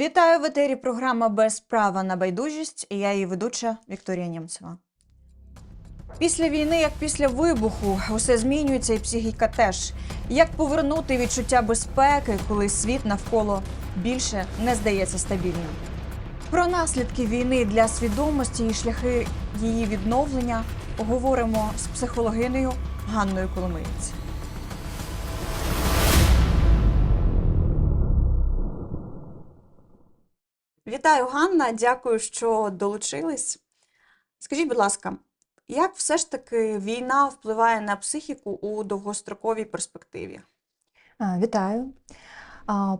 Вітаю в етері програма Без права на байдужість і я її ведуча Вікторія Нємцева. Після війни, як після вибуху, усе змінюється і психіка теж. Як повернути відчуття безпеки, коли світ навколо більше не здається стабільним? Про наслідки війни для свідомості і шляхи її відновлення поговоримо з психологинею Ганною Коломиєць. Вітаю, Ганна. Дякую, що долучились. Скажіть, будь ласка, як все ж таки війна впливає на психіку у довгостроковій перспективі? Вітаю.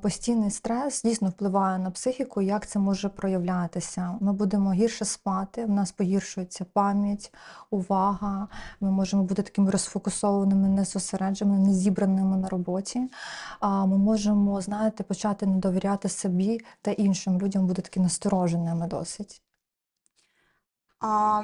Постійний стрес дійсно впливає на психіку. Як це може проявлятися? Ми будемо гірше спати, в нас погіршується пам'ять, увага. Ми можемо бути такими розфокусованими, незосередженими, незібраними на роботі. Ми можемо, знаєте, почати не довіряти собі та іншим людям, бути такі настороженими досить. А,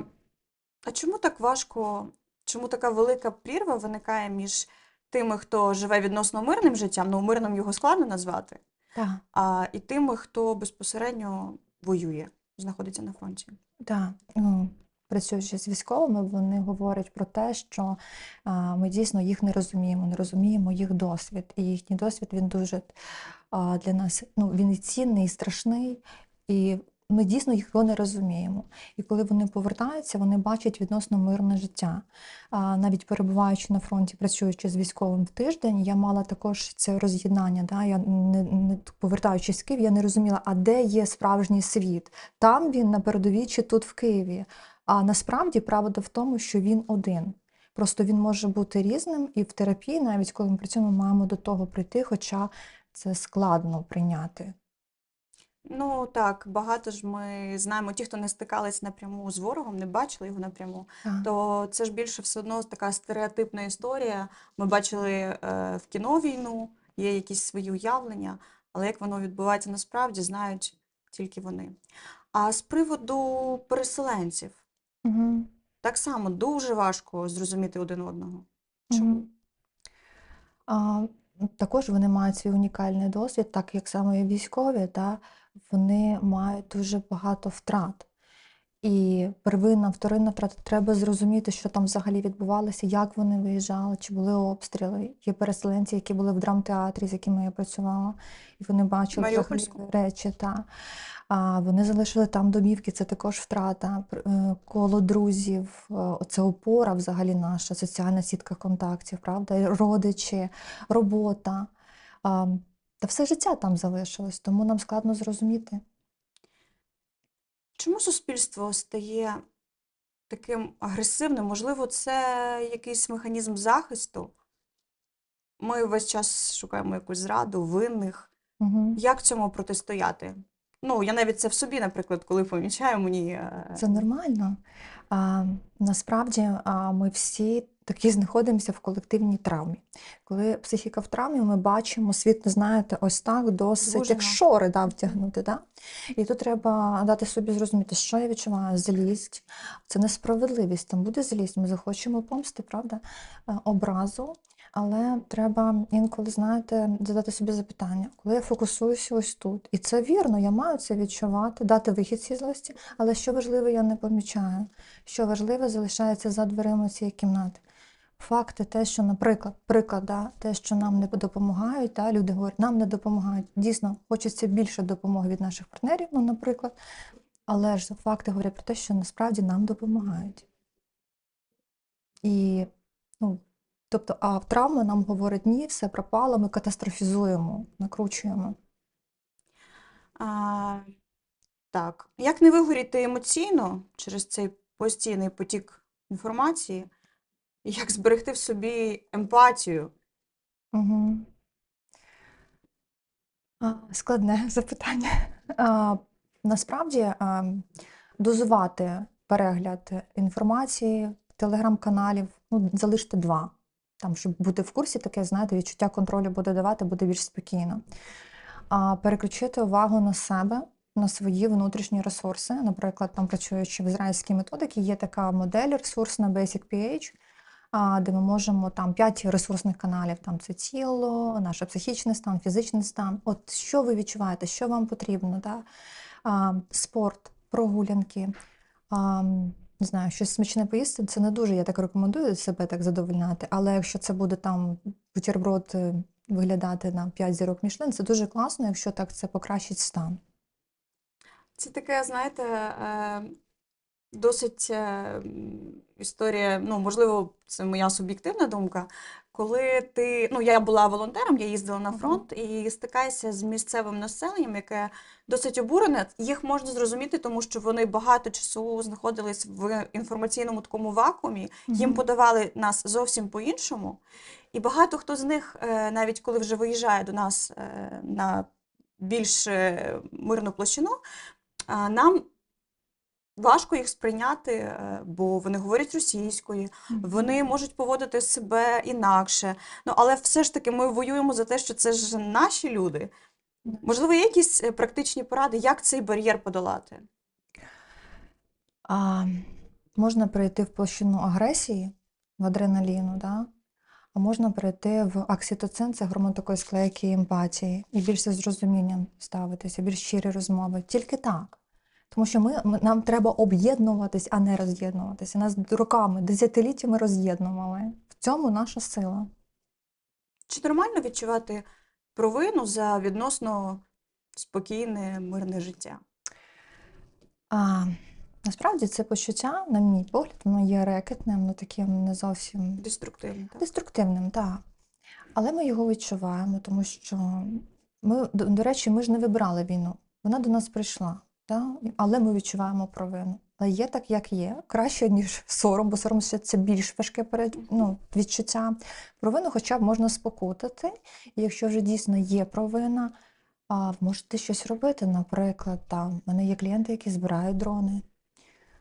а чому так важко, чому така велика прірва виникає між тими, хто живе відносно мирним життям, ну мирним його складно назвати, Так. а і тими, хто безпосередньо воює, знаходиться на фронті? Так, ну, працюючи з військовими, вони говорять про те, що а, ми дійсно їх не розуміємо, не розуміємо їх досвід. І їхній досвід він дуже а, для нас ну, він і цінний, і страшний. І ми дійсно його не розуміємо. І коли вони повертаються, вони бачать відносно мирне життя. А, навіть перебуваючи на фронті, працюючи з військовим в тиждень, я мала також це роз'єднання. Да? Я не, не повертаючись з Києва, я не розуміла, а де є справжній світ. Там він на передовій чи тут в Києві. А насправді правда в тому, що він один. Просто він може бути різним, і в терапії, навіть коли ми працюємо, маємо до того прийти, хоча це складно прийняти. Ну так, багато ж ми знаємо, ті, хто не стикались напряму з ворогом, не бачили його напряму, Так. то це ж більше все одно така стереотипна історія. Ми бачили е, в кіно війну, є якісь свої уявлення, але як воно відбувається насправді, знають тільки вони. А з приводу переселенців, Угу. так само дуже важко зрозуміти один одного. Чому? Мгм. А, також вони мають свій унікальний досвід, так як саме і військові, та, вони мають дуже багато втрат. І первинна, вторинна втрата треба зрозуміти, що там взагалі відбувалося, як вони виїжджали, чи були обстріли. Є переселенці, які були в драмтеатрі, з якими я працювала, і вони бачили взагалі речі. Та. А вони залишили там домівки, це також втрата, е, коло друзів, е, це опора взагалі наша, соціальна сітка контактів, правда, родичі, робота. Та все життя там залишилось, тому нам складно зрозуміти. Чому суспільство стає таким агресивним? Можливо, це якийсь механізм захисту? Ми весь час шукаємо якусь зраду, винних. Угу. Як цьому протистояти? Ну, я навіть це в собі, наприклад, коли помічаю, мені е, Це нормально. А, насправді а, ми всі такі знаходимося в колективній травмі. Коли психіка в травмі, ми бачимо світ, знаєте, ось так, досить як шори да, втягнути. Да? І тут треба дати собі зрозуміти, що я відчуваю, злість, це несправедливість. Там буде злість, ми захочемо помсти, правда, е, образу. Але треба інколи, знаєте, задати собі запитання, коли я фокусуюся ось тут. І це вірно, я маю це відчувати, дати вихід цій злості, але що важливе, я не помічаю. Що важливе, залишається за дверима цієї кімнати. Факти, те, що, наприклад, приклад, да, те, що нам не допомагають, да, люди говорять, нам не допомагають. Дійсно, хочеться більше допомоги від наших партнерів, ну, наприклад, але ж факти говорять про те, що насправді нам допомагають. І, ну, тобто, а травма нам говорить, ні, все пропало, ми катастрофізуємо, накручуємо. а, так. Як не вигоріти емоційно через цей постійний потік інформації? Як зберегти в собі емпатію? Угу. А, складне запитання. А, насправді а, дозувати перегляд інформації, телеграм-каналів, ну, залиште два. Там, щоб бути в курсі, таке, знаєте, відчуття контролю буде давати, буде більш спокійно. А переключити увагу на себе, на свої внутрішні ресурси. Наприклад, там працюючи в ізраїльській методиці, є така модель ресурсна Basic PH, де ми можемо там п'ять ресурсних каналів. Там це тіло, наш психічний стан, фізичний стан. От що ви відчуваєте, що вам потрібно? Да? Спорт, прогулянки. Не знаю, щось смачне поїсти, це не дуже, я так рекомендую себе так задовольняти. Але якщо це буде там бутерброд е, виглядати на 5 зірок Мішлен, це дуже класно, якщо так це покращить стан. Це таке, знаєте, е, досить е, історія, ну, можливо, це моя суб'єктивна думка. Коли ти, ну, я була волонтером, я їздила на фронт і стикаюся з місцевим населенням, яке досить обурене. Їх можна зрозуміти, тому що вони багато часу знаходились в інформаційному такому вакуумі, їм подавали нас зовсім по-іншому. І багато хто з них, е, навіть коли вже виїжджає до нас е, на більш е, мирну площину, нам важко їх сприйняти, е, бо вони говорять російською, вони можуть поводити себе інакше. Ну, але все ж таки ми воюємо за те, що це ж наші люди. Можливо, є якісь е, практичні поради, як цей бар'єр подолати? А, можна перейти в площину агресії, в адреналіну, да? а можна перейти в окситоцин, це гормон такої склейки і емпатії, і більше з розумінням ставитися, більш щирі розмови. Тільки так. Тому що ми, ми- нам треба об'єднуватись, а не роз'єднуватися. Нас роками, десятиліттями роз'єднували. В цьому наша сила. Чи нормально відчувати провину за відносно спокійне, мирне життя? А, насправді це почуття, на мій погляд, воно є рекетним, ну таким не зовсім Деструктивне, так? Деструктивним, так. Але ми його відчуваємо, тому що ми, до, до речі, ми ж не вибрали війну. Вона до нас прийшла, да? але ми відчуваємо провину. Але є так, як є, краще, ніж сором, бо сором це більш важке перед, ну, відчуття. Провину хоча б можна спокутати. І якщо вже дійсно є провина, а, можете щось робити. Наприклад, там, в мене є клієнти, які збирають дрони,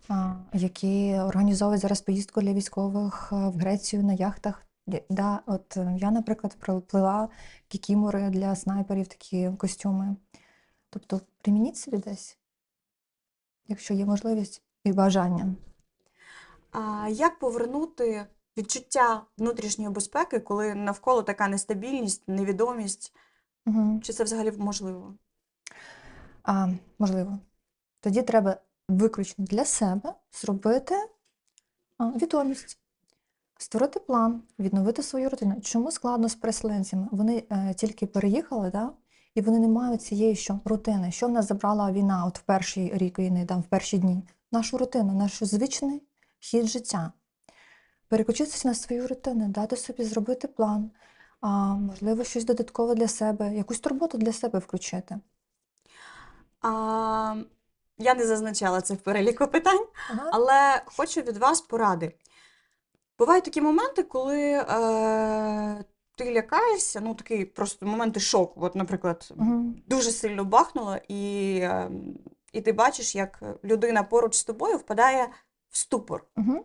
а, які організовують зараз поїздку для військових в Грецію на яхтах. Да, от е, я, наприклад, приплила кікімори для снайперів, такі костюми. Тобто примініть собі десь, якщо є можливість і бажання. А як повернути відчуття внутрішньої безпеки, коли навколо така нестабільність, невідомість? Угу. Чи це взагалі можливо? А, можливо. Тоді треба виключно для себе зробити відомість, створити план, відновити свою рутину. Чому складно з переселенцями? Вони е, тільки переїхали, да? І вони не мають цієї що рутини. Що в нас забрала війна от в перший рік війни, там, в перші дні? Нашу рутину, наш звичний хід життя. Переключитися на свою рутину, дати собі зробити план, а, можливо, щось додаткове для себе, якусь турботу для себе включити. А, я не зазначала це в переліку питань, Ага. але хочу від вас поради. Бувають такі моменти, коли е, ти лякаєшся, ну такий просто моменти шоку. От, наприклад, Мгм. дуже сильно бахнуло, і, е, і ти бачиш, як людина поруч з тобою впадає в ступор. Мгм.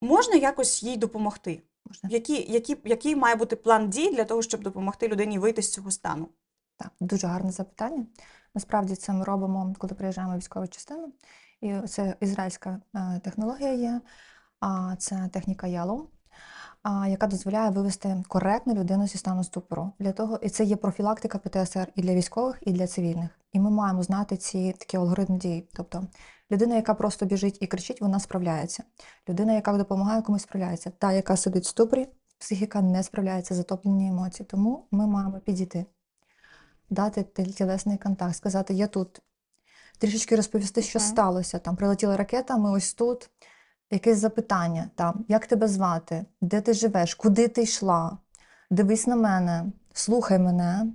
Можна якось їй допомогти? Можна. Які, які, який має бути план дій для того, щоб допомогти людині вийти з цього стану? Так, дуже гарне запитання. Насправді це ми робимо, коли приїжджаємо в військову частину. І це ізраїльська е, технологія є, а це техніка а, яка дозволяє вивести коректну людину зі стану ступору. Для того, і це є профілактика ПТСР і для військових, і для цивільних. І ми маємо знати ці такі алгоритми дій. Тобто людина, яка просто біжить і кричить, вона справляється. Людина, яка допомагає комусь справляється. Та, яка сидить в ступорі, психіка не справляється, затоплені емоції. Тому ми маємо підійти дати тілесний контакт, сказати Я тут. Трішечки розповісти, що Мгм. сталося. Там прилетіла ракета, ми ось тут. Якесь запитання, там, як тебе звати, де ти живеш, куди ти йшла? Дивись на мене, слухай мене.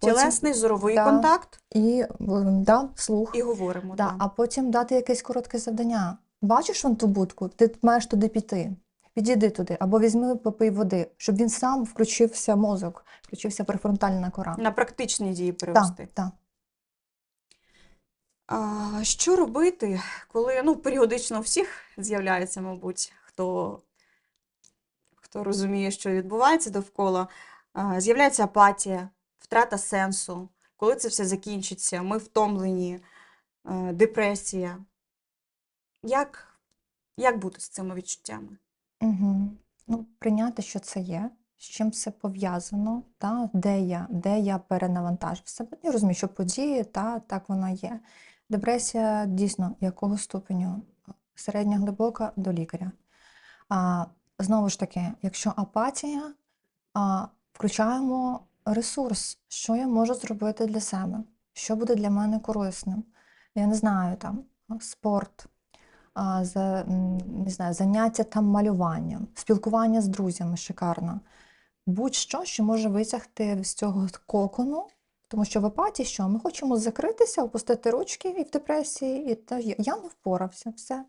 Потім- Тілесний, зоровий Да. контакт І да, слух. і говоримо. Да, так. а потім дати якесь коротке завдання. Бачиш вон ту будку, ти маєш туди піти. Підійди туди, або візьми попий води, щоб він сам включився мозок, включився префронтальна кора. На практичні дії Так, перевести. так. А, що робити, коли ну, періодично у всіх з'являється, мабуть, хто, хто розуміє, що відбувається довкола, з'являється апатія, втрата сенсу, коли це все закінчиться, ми втомлені, е, депресія. Як, як бути з цими відчуттями? Угу. Ну, прийняти, що це є, з чим це пов'язано, та, де я, де я перенавантажив себе. Я розумію, що події, та, так вона є. Депресія дійсно якого ступеню? Середня глибока до лікаря. А, знову ж таки, якщо апатія, а, включаємо ресурс, що я можу зробити для себе, що буде для мене корисним. Я не знаю, там спорт, а, за, не знаю, заняття там малюванням, спілкування з друзями шикарно. Будь-що, що може витягти з цього кокону, тому що в апатії що? Ми хочемо закритися, опустити ручки і в депресії, і та я не впорався, все.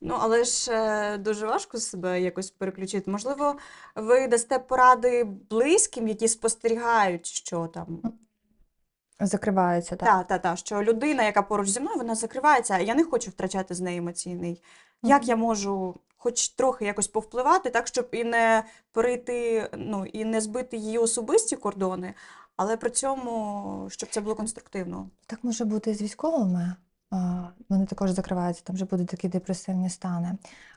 Ну, але ж е, дуже важко себе якось переключити. Можливо, ви дасте поради близьким, які спостерігають, що там. Закривається, так. Та, та, та, що людина, яка поруч зі мною, вона закривається, а я не хочу втрачати з неї емоційний. Як Мгм. я можу хоч трохи якось повпливати, так, щоб і не перейти, ну, і не збити її особисті кордони, але при цьому, щоб це було конструктивно. Так може бути з військовими. Вони також закриваються, там вже будуть такі депресивні стани.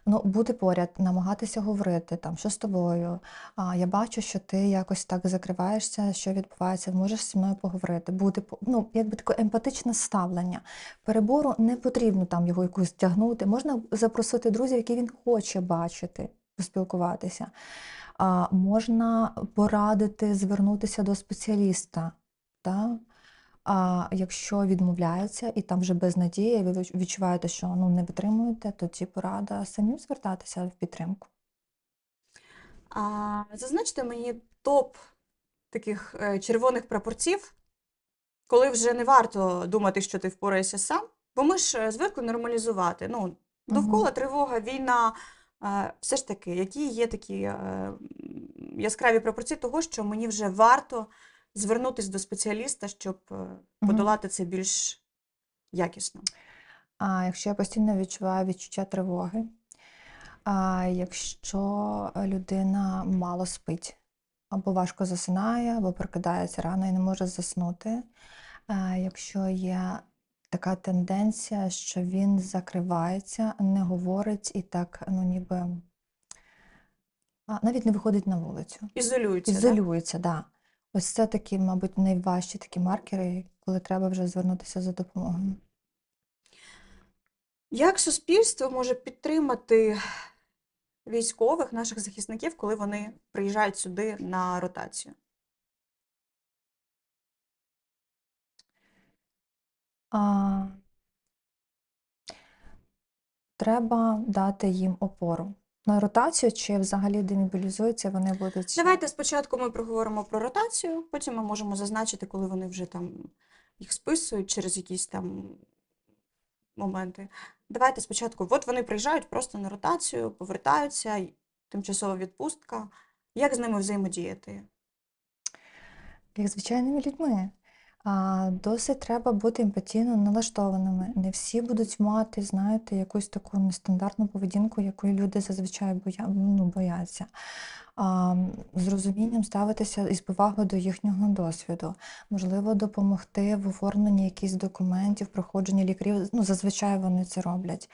Ну, бути поряд, намагатися говорити, там, що з тобою. А, я бачу, що ти якось так закриваєшся, що відбувається, можеш зі мною поговорити. Бути, ну, якби таке емпатичне ставлення. Перебору не потрібно там його якусь тягнути. Можна запросити друзів, які він хоче бачити, поспілкуватися. Можна порадити звернутися до спеціаліста. Та? А якщо відмовляється і там вже без надії, ви відчуваєте, що ну, не витримуєте, тоді порада самим звертатися в підтримку. А, зазначте мені топ таких е, червоних прапорців, коли вже не варто думати, що ти впораєшся сам, бо ми ж е, звикли нормалізувати. Ну, довкола тривога, війна. Все ж таки, які є такі е, яскраві прапорці того, що мені вже варто звернутися до спеціаліста, щоб е, подолати це більш якісно. А якщо я постійно відчуваю відчуття тривоги, а якщо людина мало спить, або важко засинає, або прокидається рано і не може заснути, а якщо є така тенденція, що він закривається, не говорить і так, ну ніби навіть не виходить на вулицю. Ізолюються. да? Ізолюється, так. Да. Ось це такі, мабуть, найважчі такі маркери, коли треба вже звернутися за допомогою. Як суспільство може підтримати військових, наших захисників, коли вони приїжджають сюди на ротацію? А, треба дати їм опору. На ротацію чи взагалі демобілізуються, вони будуть. Давайте спочатку ми проговоримо про ротацію, потім ми можемо зазначити, коли вони вже там їх списують через якісь там моменти. Давайте спочатку, от вони приїжджають просто на ротацію, повертаються, тимчасова відпустка. Як з ними взаємодіяти? як звичайними людьми. Досить треба бути емпатійно налаштованими. Не всі будуть мати, знаєте, якусь таку нестандартну поведінку, якої люди зазвичай боя... ну, бояться. А, з розумінням ставитися із повагою до їхнього досвіду. Можливо, допомогти в оформленні якихось документів, проходженні лікарів. Ну, зазвичай вони це роблять,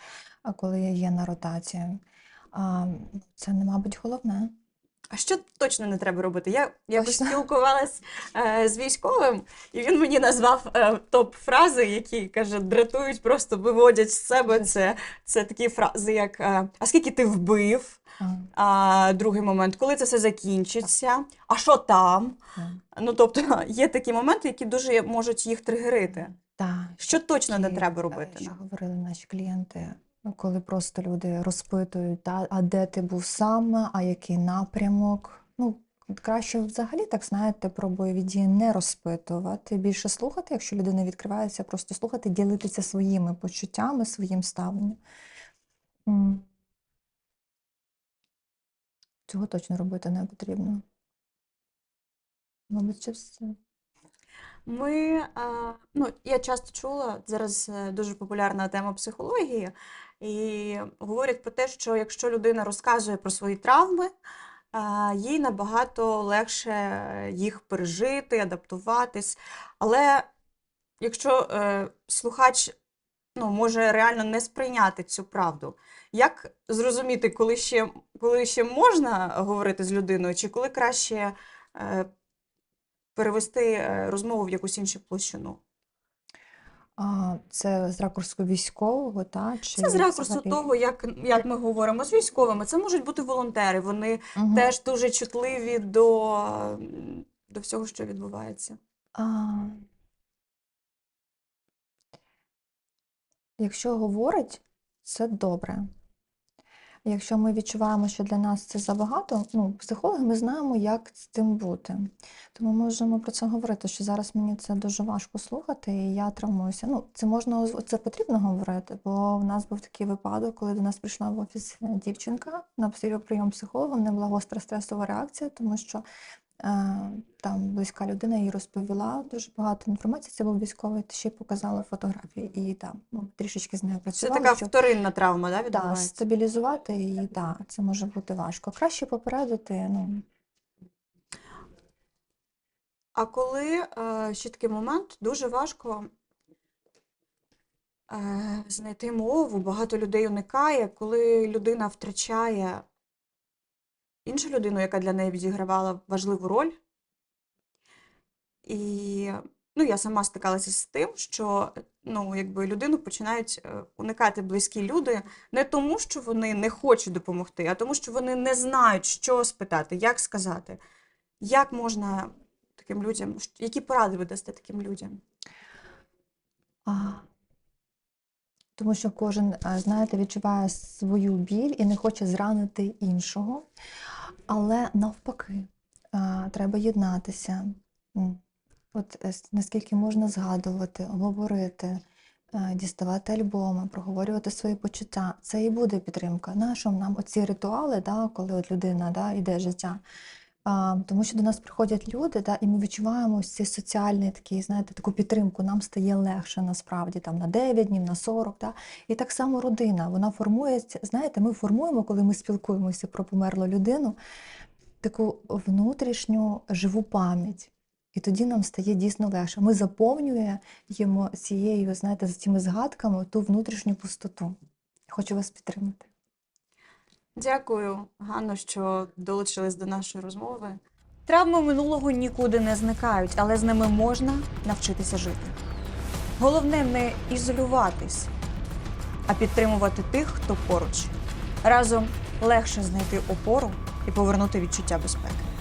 коли є на ротації. А, це, мабуть, головне. А що точно не треба робити? Я якось Точно. спілкувалась е, з військовим, і він мені назвав е, топ-фрази, які каже, дратують, просто виводять з себе. Це, це такі фрази, як е, А скільки ти вбив? А, другий момент, коли це все закінчиться? А що там? Ну тобто є такі моменти, які дуже можуть їх тригерити. Так, Що точно не треба робити? Що говорили наші клієнти, коли просто люди розпитують, та, а де ти був саме, а який напрямок. Ну, краще взагалі, так знаєте, про бойові дії не розпитувати, більше слухати, якщо людина відкривається, просто слухати, ділитися своїми почуттями, своїм ставленням. Цього точно робити не потрібно. Мабуть, це все. Ми, ну, я часто чула, зараз е, дуже популярна тема психології, і говорять про те, що якщо людина розказує про свої травми, їй набагато легше їх пережити, адаптуватись. Але якщо е, слухач ну, може реально не сприйняти цю правду. Як зрозуміти, коли ще, коли ще можна говорити з людиною, чи коли краще е, перевести е, розмову в якусь іншу площину? А, це з ракурсу військового, та чи Це з ракурсу взагалі? того, як, як ми говоримо з військовими. Це можуть бути волонтери, вони Мгм. теж дуже чутливі до, до всього, що відбувається. А, якщо говорить, це добре. Якщо ми відчуваємо, що для нас це забагато, ну, психологи ми знаємо, як з цим бути. Тому ми можемо про це говорити, що зараз мені це дуже важко слухати, і я травмуюся. Ну, це можна це потрібно говорити, бо в нас був такий випадок, коли до нас прийшла в офіс е, дівчинка на прийом психолога, в неї була гостра стресова реакція, тому що там близька людина їй розповіла дуже багато інформації. Це був військовий, ще й показала фотографії, і там ну, трішечки з нею Це така щоб- вторинна травма, да, Да, стабілізувати її, да, це може бути важко. Краще попередити, ну, А коли е, ще такий момент, дуже важко е, знайти мову, багато людей уникає, коли людина втрачає іншу людину, яка для неї відігравала важливу роль. І ну, я сама стикалася з тим, що ну, якби людину починають е, уникати близькі люди не тому, що вони не хочуть допомогти, а тому, що вони не знають, що спитати, як сказати. Як можна таким людям, які поради ви дасте таким людям? а, тому що кожен, знаєте, відчуває свою біль і не хоче зранити іншого. Але навпаки, треба єднатися. От е, наскільки можна згадувати, говорити, е, діставати альбоми, проговорювати свої почуття. Це і буде підтримка. Нащо нам оці ритуали, да, коли от людина да, йде життя? Тому що до нас приходять люди, да, і ми відчуваємо ось цей соціальний такий, знаєте, таку підтримку. Нам стає легше насправді там на 9 днів, на 40. Да? І так само родина, вона формується. Знаєте, ми формуємо, коли ми спілкуємося про померлу людину, таку внутрішню живу пам'ять. І тоді нам стає дійсно легше. Ми заповнюємо цією, знаєте, з цими згадками ту внутрішню пустоту. Хочу вас підтримати. Дякую, Ганно, що долучились до нашої розмови. Травми минулого нікуди не зникають, але з ними можна навчитися жити. Головне не ізолюватись, а підтримувати тих, хто поруч. Разом легше знайти опору і повернути відчуття безпеки.